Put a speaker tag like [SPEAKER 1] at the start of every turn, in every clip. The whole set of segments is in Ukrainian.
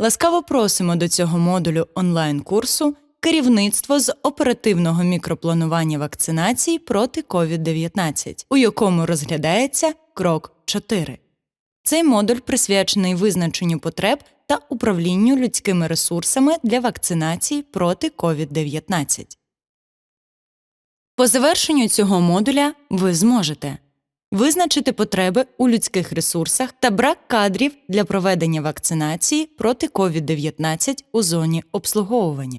[SPEAKER 1] ласкаво просимо до цього модулю онлайн-курсу Керівництво з оперативного мікропланування вакцинації проти COVID-19, у якому розглядається крок 4. Цей модуль присвячений визначенню потреб та управлінню людськими ресурсами для вакцинації проти COVID-19. По завершенню цього модуля ви зможете визначити потреби у людських ресурсах та брак кадрів для проведення вакцинації проти COVID-19 у зоні обслуговування,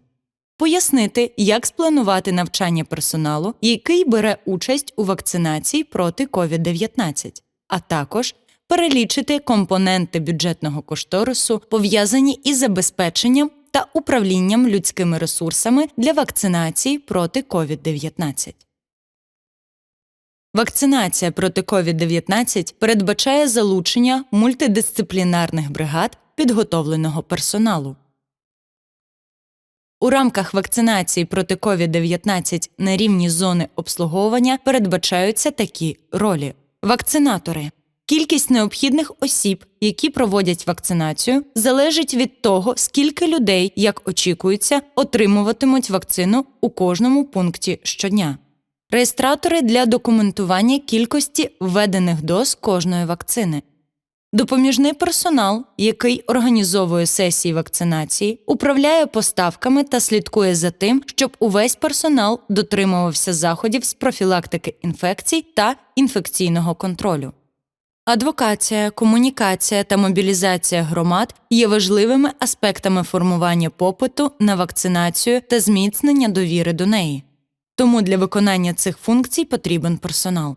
[SPEAKER 1] пояснити, як спланувати навчання персоналу, який бере участь у вакцинації проти COVID-19, а також перелічити компоненти бюджетного кошторису, пов'язані із забезпеченням та управлінням людськими ресурсами для вакцинації проти COVID-19. Вакцинація проти COVID-19 передбачає залучення мультидисциплінарних бригад підготовленого персоналу. У рамках вакцинації проти COVID-19 на рівні зони обслуговування передбачаються такі ролі: вакцинатори. Кількість необхідних осіб, які проводять вакцинацію, залежить від того, скільки людей, як очікується, отримуватимуть вакцину у кожному пункті щодня. Реєстратори для документування кількості введених доз кожної вакцини. Допоміжний персонал, який організовує сесії вакцинації, управляє поставками та слідкує за тим, щоб увесь персонал дотримувався заходів з профілактики інфекцій та інфекційного контролю. Адвокація, комунікація та мобілізація громад є важливими аспектами формування попиту на вакцинацію та зміцнення довіри до неї. Тому для виконання цих функцій потрібен персонал.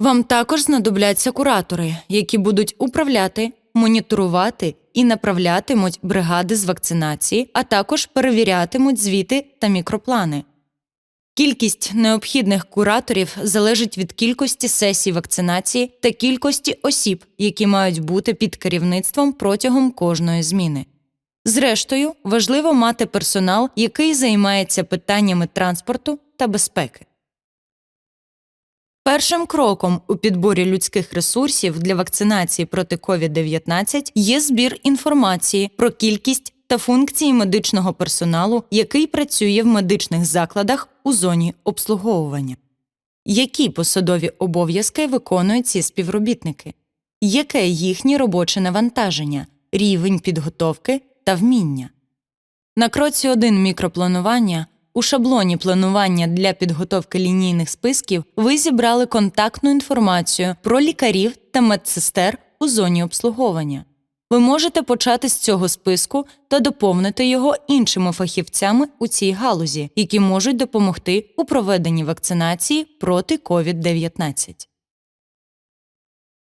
[SPEAKER 1] Вам також знадобляться куратори, які будуть управляти, моніторувати і направлятимуть бригади з вакцинації, а також перевірятимуть звіти та мікроплани. Кількість необхідних кураторів залежить від кількості сесій вакцинації та кількості осіб, які мають бути під керівництвом протягом кожної зміни. Зрештою, важливо мати персонал, який займається питаннями транспорту та безпеки. Першим кроком у підборі людських ресурсів для вакцинації проти COVID-19 є збір інформації про кількість та функції медичного персоналу, який працює в медичних закладах у зоні обслуговування. Які посадові обов'язки виконують ці співробітники? Яке їхнє робоче навантаження, рівень підготовки та вміння? На кроці 1 мікропланування у шаблоні планування для підготовки лінійних списків ви зібрали контактну інформацію про лікарів та медсестер у зоні обслуговування. Ви можете почати з цього списку та доповнити його іншими фахівцями у цій галузі, які можуть допомогти у проведенні вакцинації проти COVID-19.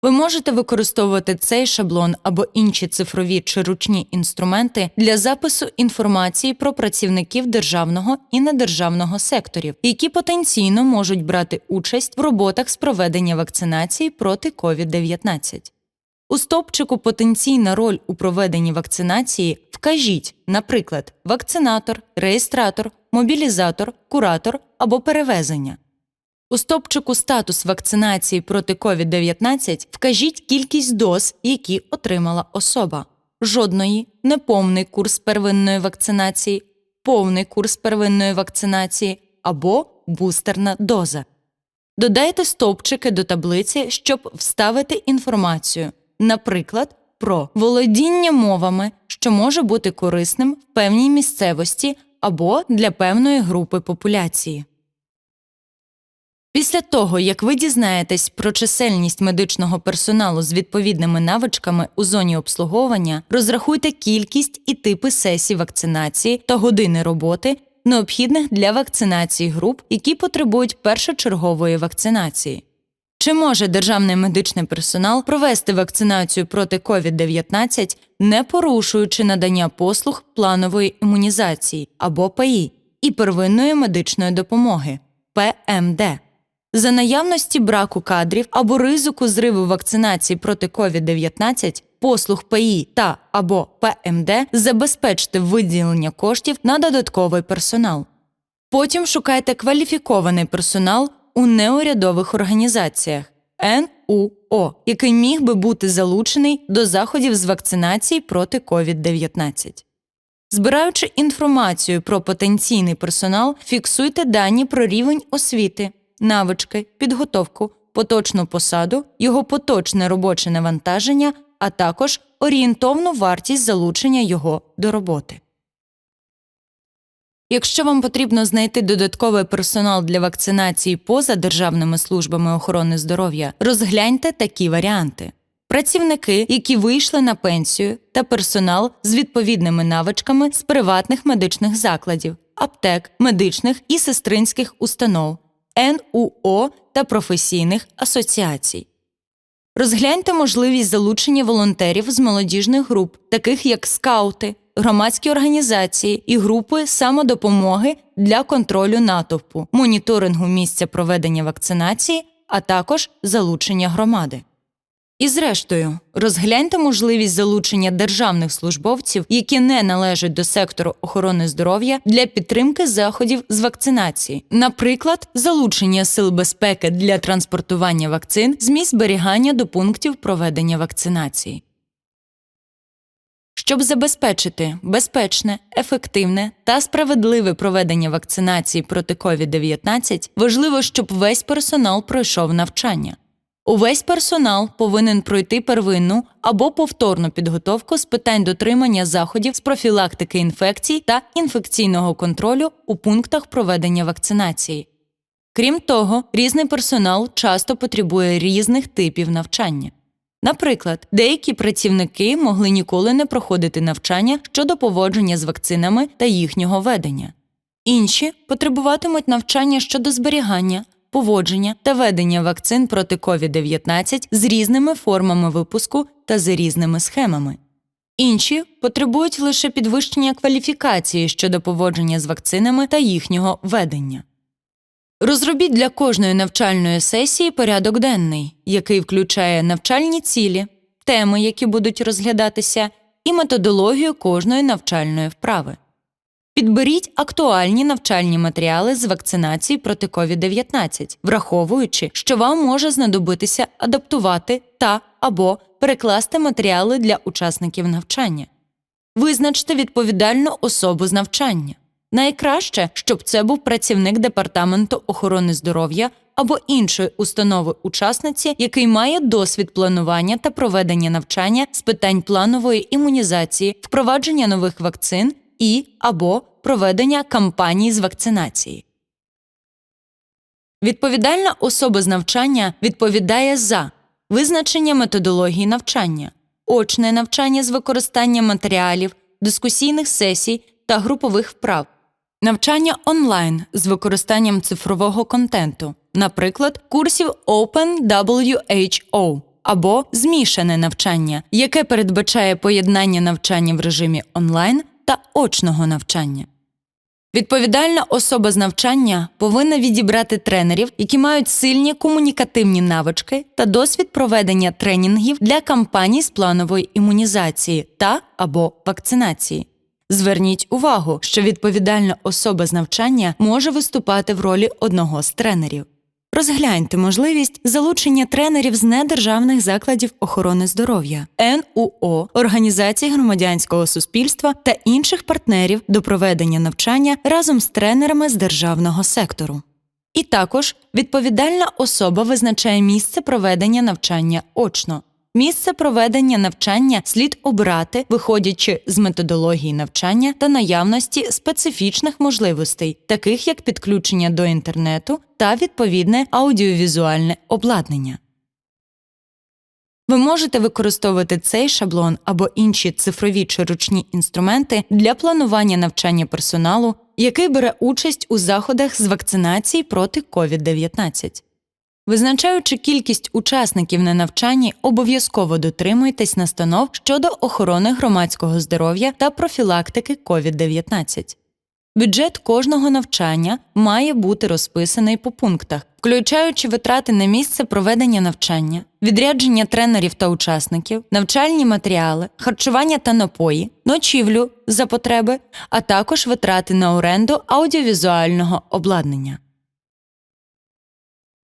[SPEAKER 1] Ви можете використовувати цей шаблон або інші цифрові чи ручні інструменти для запису інформації про працівників державного і недержавного секторів, які потенційно можуть брати участь в роботах з проведення вакцинації проти COVID-19. У стопчику Потенційна роль у проведенні вакцинації вкажіть, наприклад, вакцинатор, реєстратор, мобілізатор, куратор або перевезення. У стопчику Статус вакцинації проти COVID-19 вкажіть кількість доз, які отримала особа. Жодної, неповний курс первинної вакцинації, повний курс первинної вакцинації або бустерна доза. Додайте стовпчики до таблиці, щоб вставити інформацію, наприклад, про володіння мовами, що може бути корисним в певній місцевості або для певної групи популяції. Після того, як ви дізнаєтесь про чисельність медичного персоналу з відповідними навичками у зоні обслуговування, розрахуйте кількість і типи сесій вакцинації та години роботи, необхідних для вакцинації груп, які потребують першочергової вакцинації. Чи може державний медичний персонал провести вакцинацію проти COVID-19, не порушуючи надання послуг планової імунізації або ПІ і первинної медичної допомоги ПМД? За наявності браку кадрів або ризику зриву вакцинації проти COVID-19, послуг ПІ та або ПМД забезпечте виділення коштів на додатковий персонал. Потім шукайте кваліфікований персонал у неурядових організаціях НУО, який міг би бути залучений до заходів з вакцинації проти COVID-19. Збираючи інформацію про потенційний персонал, фіксуйте дані про рівень освіти, навички, підготовку, поточну посаду, його поточне робоче навантаження, а також орієнтовну вартість залучення його до роботи. Якщо вам потрібно знайти додатковий персонал для вакцинації поза державними службами охорони здоров'я, розгляньте такі варіанти: працівники, які вийшли на пенсію, та персонал з відповідними навичками з приватних медичних закладів, аптек, медичних і сестринських установ, НУО та професійних асоціацій. Розгляньте можливість залучення волонтерів з молодіжних груп, таких як скаути, громадські організації і групи самодопомоги для контролю натовпу, моніторингу місця проведення вакцинації, а також залучення громади. І зрештою, розгляньте можливість залучення державних службовців, які не належать до сектору охорони здоров'я для підтримки заходів з вакцинації, наприклад, залучення сил безпеки для транспортування вакцин з місць зберігання до пунктів проведення вакцинації. Щоб забезпечити безпечне, ефективне та справедливе проведення вакцинації проти COVID-19, важливо, щоб весь персонал пройшов навчання. Увесь персонал повинен пройти первинну або повторну підготовку з питань дотримання заходів з профілактики інфекцій та інфекційного контролю у пунктах проведення вакцинації. Крім того, різний персонал часто потребує різних типів навчання. Наприклад, деякі працівники могли ніколи не проходити навчання щодо поводження з вакцинами та їхнього ведення. Інші потребуватимуть навчання щодо зберігання, поводження та ведення вакцин проти COVID-19 з різними формами випуску та за різними схемами. Інші потребують лише підвищення кваліфікації щодо поводження з вакцинами та їхнього ведення. Розробіть для кожної навчальної сесії порядок денний, який включає навчальні цілі, теми, які будуть розглядатися, і методологію кожної навчальної вправи. Підберіть актуальні навчальні матеріали з вакцинації проти COVID-19, враховуючи, що вам може знадобитися адаптувати та або перекласти матеріали для учасників навчання. Визначте відповідальну особу з навчання. Найкраще, щоб це був працівник департаменту охорони здоров'я або іншої установи учасниці, який має досвід планування та проведення навчання з питань планової імунізації, впровадження нових вакцин і або проведення кампаній з вакцинації. Відповідальна особа з навчання відповідає за визначення методології навчання, очне навчання з використанням матеріалів, дискусійних сесій та групових вправ, навчання онлайн з використанням цифрового контенту, наприклад, курсів OpenWHO або змішане навчання, яке передбачає поєднання навчання в режимі онлайн та очного навчання. Відповідальна особа з навчання повинна відібрати тренерів, які мають сильні комунікативні навички та досвід проведення тренінгів для кампаній з планової імунізації та або вакцинації. Зверніть увагу, що відповідальна особа з навчання може виступати в ролі одного з тренерів. Розгляньте можливість залучення тренерів з недержавних закладів охорони здоров'я, НУО, організацій громадянського суспільства та інших партнерів до проведення навчання разом з тренерами з державного сектору. І також відповідальна особа визначає місце проведення навчання очно. Місце проведення навчання слід обрати, виходячи з методології навчання та наявності специфічних можливостей, таких як підключення до інтернету та відповідне аудіовізуальне обладнання. Ви можете використовувати цей шаблон або інші цифрові чи ручні інструменти для планування навчання персоналу, який бере участь у заходах з вакцинації проти COVID-19. Визначаючи кількість учасників на навчанні, обов'язково дотримуйтесь настанов щодо охорони громадського здоров'я та профілактики COVID-19. Бюджет кожного навчання має бути розписаний по пунктах, включаючи витрати на місце проведення навчання, відрядження тренерів та учасників, навчальні матеріали, харчування та напої, ночівлю за потреби, а також витрати на оренду аудіовізуального обладнання.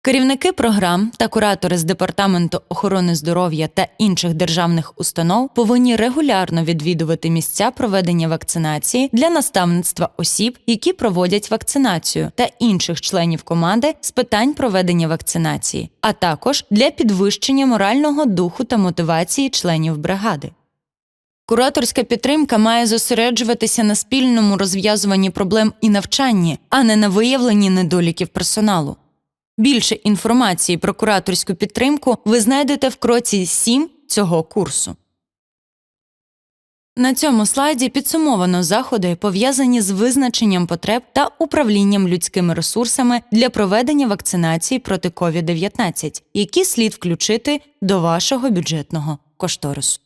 [SPEAKER 1] Керівники програм та куратори з департаменту охорони здоров'я та інших державних установ повинні регулярно відвідувати місця проведення вакцинації для наставництва осіб, які проводять вакцинацію, та інших членів команди з питань проведення вакцинації, а також для підвищення морального духу та мотивації членів бригади. Кураторська підтримка має зосереджуватися на спільному розв'язуванні проблем і навчанні, а не на виявленні недоліків персоналу. Більше інформації про кураторську підтримку ви знайдете в кроці 7 цього курсу. На цьому слайді підсумовано заходи, пов'язані з визначенням потреб та управлінням людськими ресурсами для проведення вакцинації проти COVID-19, які слід включити до вашого бюджетного кошторису.